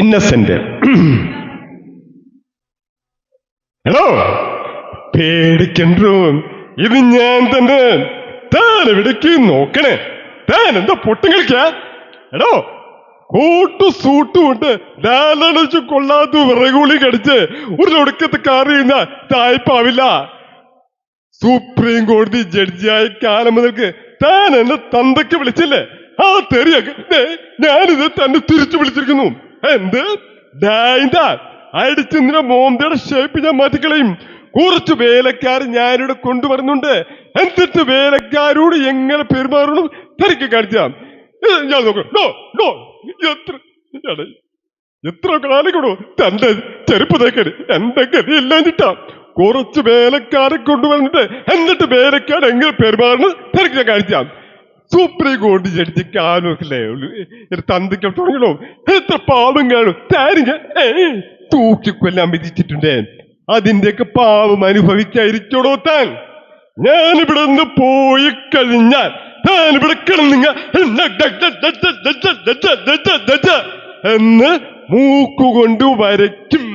Innocent hello പേടിക്കണ്ടോ? ഇത് ഞാൻ തന്നെ. താൻ എവിടേക്ക് നോക്കണേ? താൻ എന്താ പൊട്ടും കളിക്കാ? എടോ കൂട്ടു സൂട്ടുകൊണ്ട് ലാലടിച്ചു കൊള്ളാത്ത വിറകൂളി കടിച്ച് ഒരു ഒടുക്കത്ത് കാറിയുന്ന തായ്പാവില്ല. സുപ്രീം കോടതി ജഡ്ജിയായ കാലം മുതൽക്ക് താൻ എന്നെ തന്തയ്ക്ക് വിളിച്ചില്ലേ? ആ തെറിയൊക്കെ. ഞാനിത് തന്നെ തിരിച്ചു വിളിച്ചിരിക്കുന്നു. എന്ത്? അടിച്ച് നിന്റെ മോന്തയുടെ ഷേപ്പ് ഞാൻ മാറ്റിക്കളയും കുറച്ച് വേലക്കാർ ഞാനിവിടെ കൊണ്ടുവരുന്നുണ്ട്. എന്നിട്ട് വേലക്കാരോട് എങ്ങനെ പെരുമാറണം? തനിക്ക് കാണിച്ചാം. ഞാൻ നോക്കാം. നോ നോ എത്ര എത്ര കാലിക്കണോ തന്റെ ചെരുപ്പ് തേക്കരു എന്റെ ഗതിയില്ലാഞ്ഞിട്ടാ. കുറച്ച് വേലക്കാരെ കൊണ്ടുവന്നിട്ട് എന്നിട്ട് വേലക്കാർ എങ്ങനെ പെരുമാറണം? തിരക്ക് ഞാൻ കാണിച്ചാം. സുപ്രീം കോടതി ജഡ്ജി കാലൊക്കെ തന്തിക്കൾ തുടങ്ങണോ എത്ര പാവം കാണും താരിങ്ങ തൂക്കിക്കൊല്ലാൻ വിധിച്ചിട്ടുണ്ട് അതിന്റെയൊക്കെ പാവം അനുഭവിക്കാതിരിക്കണോ താൻ ഞാനിവിടെ നിന്ന് പോയി കഴിഞ്ഞാൽ ഇവിടെ കിടന്നിങ്ങ എന്ന് മൂക്കുകൊണ്ട് വരയ്ക്കും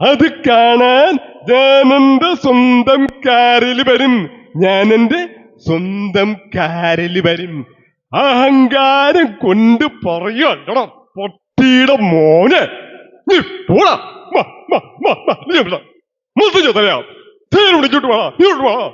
അത് കാണാൻ ഞാൻ എന്റെ സ്വന്തം കാറിൽ വരും ഞാൻ എന്റെ സ്വന്തം കാരലി വരും. അഹങ്കാരം കൊണ്ട് പറയണം പൊട്ടിയുടെ മോനെ. നീ പോടാ. മുത്തച്ഛ തലയാ തേര്. വിളിച്ചോട്ട് വാ ഇങ്ങോട്ട് വാ.